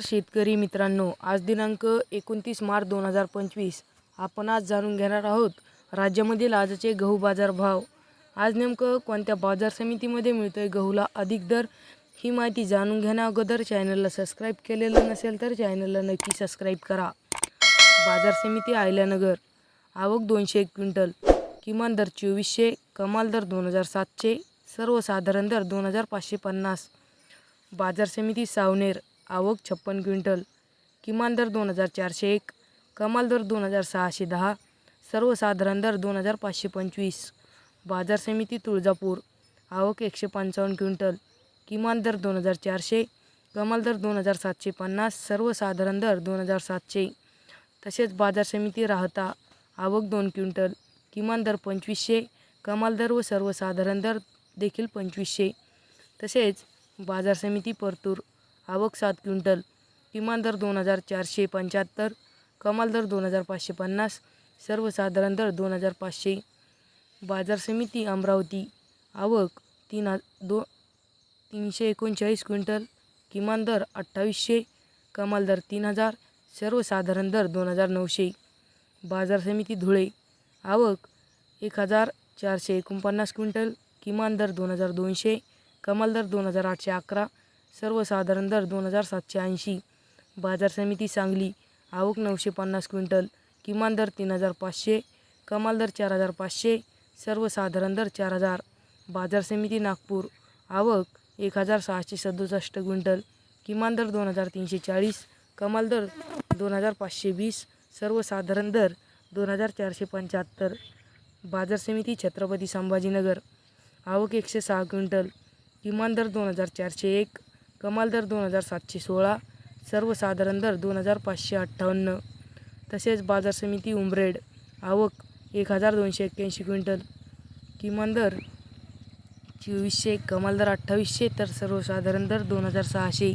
शेतकरी मित्रांनो आज दिनांक एकोणतीस मार्च दोन हजार पंचवीस. आपण आज जाणून घेणार आहोत राज्यामधील आजचे गहू बाजार भाव. आज नेमकं कोणत्या बाजार समितीमध्ये मिळतोय गहूला अधिक दर ही माहिती जाणून घेण्या अगोदर चॅनलला सबस्क्राईब केलेलं नसेल तर चॅनलला नक्की सबस्क्राईब करा. बाजार समिती आयल्यानगर आवक दोनशे एक क्विंटल किमान दर चोवीसशे कमाल दर दोन हजार सातशे सर्वसाधारण दर दोन हजार पाचशे पन्नास. बाजार समिती सावनेर आवक छप्पन क्विंटल किमान दर दोन हजार चारशे एक कमाल दर दोन हजार सहाशे दहा सर्वसाधारण दर दोन हजार पाचशे पंचवीस बाजार समिती तुळजापूर आवक एकशे पंचावन्न क्विंटल किमान दर दोन हजार चारशे कमाल दर दोन हजार सातशे पन्नास सर्वसाधारण दर दोन हजार सातशे. तसेच बाजार समिती राहता आवक दोन क्विंटल किमान दर पंचवीसशे कमाल दर व सर्वसाधारण दर देखील पंचवीसशे. तसेच बाजार समिती परतूर आवक सात क्विंटल किमान दर दोन हजार चारशे पंच्याहत्तर कमाल दर दोन हजार पाचशे पन्नास सर्वसाधारण दर दोन हजार पाचशे. बाजार समिती अमरावती आवक तीन हा दो तीनशे एकोणचाळीस क्विंटल किमान दर अठ्ठावीसशे कमाल दर तीन हजार सर्वसाधारण दर दोन हजार नऊशे. बाजार समिती धुळे आवक एक हजार चारशे एकोणपन्नास क्विंटल किमान दर दोन हजार दोनशे कमाल दर दोन हजार आठशे अकरा सर्वसाधारण दर दोन हजार सातशे ऐंशी. बाजार समिती सांगली आवक नऊशे पन्नास क्विंटल किमान दर तीन हजार पाचशे कमाल दर चार हजार पाचशे सर्वसाधारण दर चार हजार. बाजार समिती नागपूर आवक एक हजार सहाशे सदुसष्ट क्विंटल किमान दर दोन हजार तीनशे चाळीस कमाल दर दोन हजार पाचशे वीस सर्वसाधारण दर दोन हजार चारशे पंच्याहत्तर. बाजार समिती छत्रपती संभाजीनगर आवक एकशे सहा क्विंटल किमान दर दोन हजार चारशे एक कमाल दर दोन हजार सातशे सोळा सर्वसाधारण दर दोन हजार पाचशे अठ्ठावन्न. तसेच बाजार समिती उमरेड आवक एक हजार दोनशे एक्क्याऐंशी क्विंटल. किमान दर चोवीसशे कमाल दर अठ्ठावीसशे तर सर्वसाधारण दर दोन हजार सहाशे.